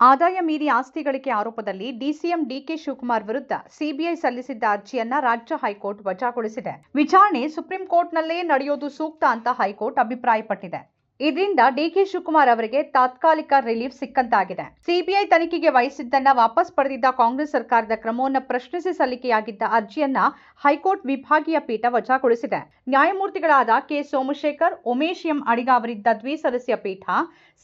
ಆದಾಯ ಮೀರಿ ಆಸ್ತಿ ಗಳಿಕೆ ಆರೋಪದಲ್ಲಿ ಡಿಸಿಎಂ ಡಿಕೆ ಶಿವಕುಮಾರ್ ವಿರುದ್ಧ ಸಿಬಿಐ ಸಲ್ಲಿಸಿದ್ದ ಅರ್ಜಿಯನ್ನ ರಾಜ್ಯ ಹೈಕೋರ್ಟ್ ವಜಾಗೊಳಿಸಿದೆ. ವಿಚಾರಣೆ ಸುಪ್ರೀಂ ಕೋರ್ಟ್ನಲ್ಲೇ ನಡೆಯೋದು ಸೂಕ್ತ ಅಂತ ಹೈಕೋರ್ಟ್ ಅಭಿಪ್ರಾಯಪಟ್ಟಿದೆ. ಇದರಿಂದ ಡಿಕೆ ಶಿವಕುಮಾರ್ ಅವರಿಗೆ ತಾತ್ಕಾಲಿಕ ರಿಲೀಫ್ ಸಿಕ್ಕಂತಾಗಿದೆ. ಸಿಬಿಐ ತನಿಖೆಗೆ ವಹಿಸಿದ್ದನ್ನ ವಾಪಸ್ ಪಡೆದಿದ್ದ ಕಾಂಗ್ರೆಸ್ ಸರ್ಕಾರದ ಕ್ರಮವನ್ನು ಪ್ರಶ್ನಿಸಿ ಸಲ್ಲಿಕೆಯಾಗಿದ್ದ ಅರ್ಜಿಯನ್ನ ಹೈಕೋರ್ಟ್ ವಿಭಾಗೀಯ ಪೀಠ ವಜಾಗೊಳಿಸಿದೆ. ನ್ಯಾಯಮೂರ್ತಿಗಳಾದ ಕೆ. ಸೋಮಶೇಖರ್, ಉಮೇಶ್ ಎಂ. ಅಡಿಗ ಅವರಿದ್ದ ದ್ವಿಸದಸ್ಯ ಪೀಠ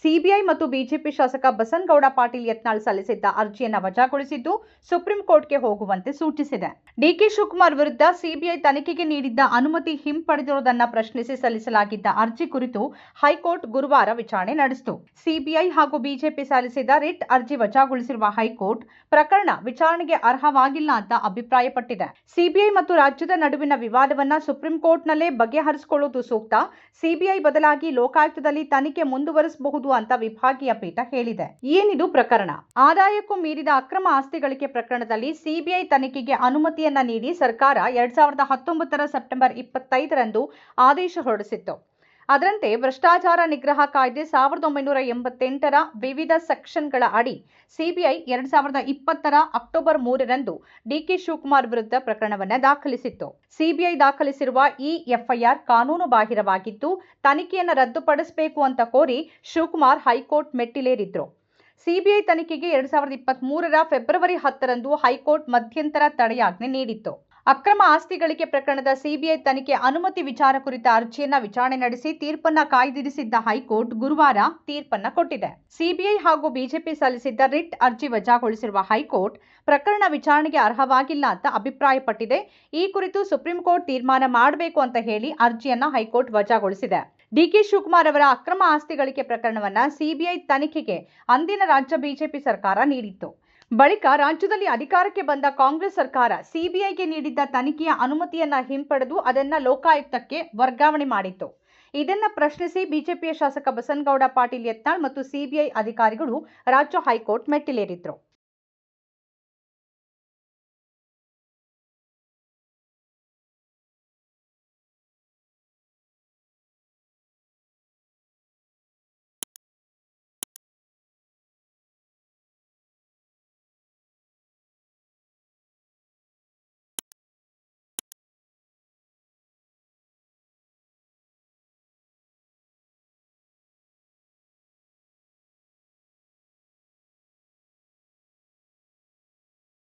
ಸಿಬಿಐ ಮತ್ತು ಬಿಜೆಪಿ ಶಾಸಕ ಬಸನಗೌಡ ಪಾಟೀಲ್ ಯತ್ನಾಳ್ ಸಲ್ಲಿಸಿದ್ದ ಅರ್ಜಿಯನ್ನ ವಜಾಗೊಳಿಸಿದ್ದು ಸುಪ್ರೀಂ ಕೋರ್ಟ್ಗೆ ಹೋಗುವಂತೆ ಸೂಚಿಸಿದೆ. ಡಿಕೆ ಶಿವಕುಮಾರ್ ವಿರುದ್ಧ ಸಿಬಿಐ ತನಿಖೆಗೆ ನೀಡಿದ್ದ ಅನುಮತಿ ಹಿಂಪಡೆದಿರುವುದನ್ನ ಪ್ರಶ್ನಿಸಿ ಸಲ್ಲಿಸಲಾಗಿದ್ದ ಅರ್ಜಿ ಕುರಿತು ಹೈಕೋರ್ಟ್ ಗುರುವಾರ ವಿಚಾರಣೆ ನಡೆಸಿತು. ಸಿಬಿಐ ಹಾಗೂ ಬಿಜೆಪಿ ಸಲ್ಲಿಸಿದ ರಿಟ್ ಅರ್ಜಿ ವಜಾಗೊಳಿಸಿರುವ ಹೈಕೋರ್ಟ್ ಪ್ರಕರಣ ವಿಚಾರಣೆಗೆ ಅರ್ಹವಾಗಿಲ್ಲ ಅಂತ ಅಭಿಪ್ರಾಯಪಟ್ಟಿದೆ. ಸಿಬಿಐ ಮತ್ತು ರಾಜ್ಯದ ನಡುವಿನ ವಿವಾದವನ್ನ ಸುಪ್ರೀಂ ಕೋರ್ಟ್ನಲ್ಲೇ ಬಗೆಹರಿಸಿಕೊಳ್ಳುವುದು ಸೂಕ್ತ. ಸಿಬಿಐ ಬದಲಾಗಿ ಲೋಕಾಯುಕ್ತದಲ್ಲಿ ತನಿಖೆ ಮುಂದುವರಿಸಬಹುದು ಅಂತ ವಿಭಾಗೀಯ ಪೀಠ ಹೇಳಿದೆ. ಏನಿದು ಪ್ರಕರಣ? ಆದಾಯಕ್ಕೂ ಮೀರಿದ ಅಕ್ರಮ ಆಸ್ತಿ ಗಳಿಕೆ ಪ್ರಕರಣದಲ್ಲಿ ಸಿಬಿಐ ತನಿಖೆಗೆ ಅನುಮತಿಯನ್ನ ನೀಡಿ ಸರ್ಕಾರ ಎರಡ್ ಸಾವಿರದ ಹತ್ತೊಂಬತ್ತರ ಸೆಪ್ಟೆಂಬರ್ ಇಪ್ಪತ್ತೈದರಂದು ಆದೇಶ ಹೊರಡಿಸಿತ್ತು. ಅದರಂತೆ ಭ್ರಷ್ಟಾಚಾರ ನಿಗ್ರಹ ಕಾಯ್ದೆ ಸಾವಿರದ ಒಂಬೈನೂರ ಎಂಬತ್ತೆಂಟರ ವಿವಿಧ ಸೆಕ್ಷನ್ಗಳ ಅಡಿ ಸಿಬಿಐ ಎರಡ್ ಸಾವಿರದ ಇಪ್ಪತ್ತರ ಅಕ್ಟೋಬರ್ ಮೂರರಂದು ಡಿಕೆ ಶಿವಕುಮಾರ್ ವಿರುದ್ಧ ಪ್ರಕರಣವನ್ನು ದಾಖಲಿಸಿತ್ತು. ಸಿಬಿಐ ದಾಖಲಿಸಿರುವ ಈ ಎಫ್ಐಆರ್ ಕಾನೂನು ಬಾಹಿರವಾಗಿದ್ದು, ತನಿಖೆಯನ್ನು ರದ್ದುಪಡಿಸಬೇಕು ಅಂತ ಕೋರಿ ಶಿವಕುಮಾರ್ ಹೈಕೋರ್ಟ್ ಮೆಟ್ಟಿಲೇರಿದ್ರು. ಸಿಬಿಐ ತನಿಖೆಗೆ ಎರಡ್ ಸಾವಿರದ ಇಪ್ಪತ್ತ್ ಮೂರರ ಫೆಬ್ರವರಿ ಹತ್ತರಂದು ಹೈಕೋರ್ಟ್ ಮಧ್ಯಂತರ ತಡೆಯಾಜ್ಞೆ ನೀಡಿತ್ತು. ಅಕ್ರಮ ಆಸ್ತಿ ಗಳಿಕೆ ಪ್ರಕರಣದ ಸಿಬಿಐ ತನಿಖೆ ಅನುಮತಿ ವಿಚಾರ ಕುರಿತ ಅರ್ಜಿಯನ್ನ ವಿಚಾರಣೆ ನಡೆಸಿ ತೀರ್ಪನ್ನ ಕಾಯ್ದಿರಿಸಿದ್ದ ಹೈಕೋರ್ಟ್ ಗುರುವಾರ ತೀರ್ಪನ್ನ ಕೊಟ್ಟಿದೆ. ಸಿಬಿಐ ಹಾಗೂ ಬಿಜೆಪಿ ಸಲ್ಲಿಸಿದ್ದ ರಿಟ್ ಅರ್ಜಿ ವಜಾಗೊಳಿಸಿರುವ ಹೈಕೋರ್ಟ್ ಪ್ರಕರಣ ವಿಚಾರಣೆಗೆ ಅರ್ಹವಾಗಿಲ್ಲ ಅಂತ ಅಭಿಪ್ರಾಯಪಟ್ಟಿದೆ. ಈ ಕುರಿತು ಸುಪ್ರೀಂ ಕೋರ್ಟ್ ತೀರ್ಮಾನ ಮಾಡಬೇಕು ಅಂತ ಹೇಳಿ ಅರ್ಜಿಯನ್ನ ಹೈಕೋರ್ಟ್ ವಜಾಗೊಳಿಸಿದೆ. ಡಿಕೆ ಶಿವಕುಮಾರ್ ಅವರ ಅಕ್ರಮ ಆಸ್ತಿ ಗಳಿಕೆ ಪ್ರಕರಣವನ್ನ ಸಿಬಿಐ ತನಿಖೆಗೆ ಅಂದಿನ ರಾಜ್ಯ ಬಿಜೆಪಿ ಸರ್ಕಾರ ನೀಡಿತ್ತು. ಬಳಿಕ ರಾಜ್ಯದಲ್ಲಿ ಅಧಿಕಾರಕ್ಕೆ ಬಂದ ಕಾಂಗ್ರೆಸ್ ಸರ್ಕಾರ ಸಿಬಿಐಗೆ ನೀಡಿದ್ದ ತನಿಖೆಯ ಅನುಮತಿಯನ್ನ ಹಿಂಪಡೆದು ಅದನ್ನ ಲೋಕಾಯುಕ್ತಕ್ಕೆ ವರ್ಗಾವಣೆ ಮಾಡಿತ್ತು. ಇದನ್ನ ಪ್ರಶ್ನಿಸಿ ಬಿಜೆಪಿಯ ಶಾಸಕ ಬಸನಗೌಡ ಪಾಟೀಲ್ ಯತ್ನಾಳ್ ಮತ್ತು ಸಿಬಿಐ ಅಧಿಕಾರಿಗಳು ರಾಜ್ಯ ಹೈಕೋರ್ಟ್ ಮೆಟ್ಟಿಲೇರಿದ್ರು.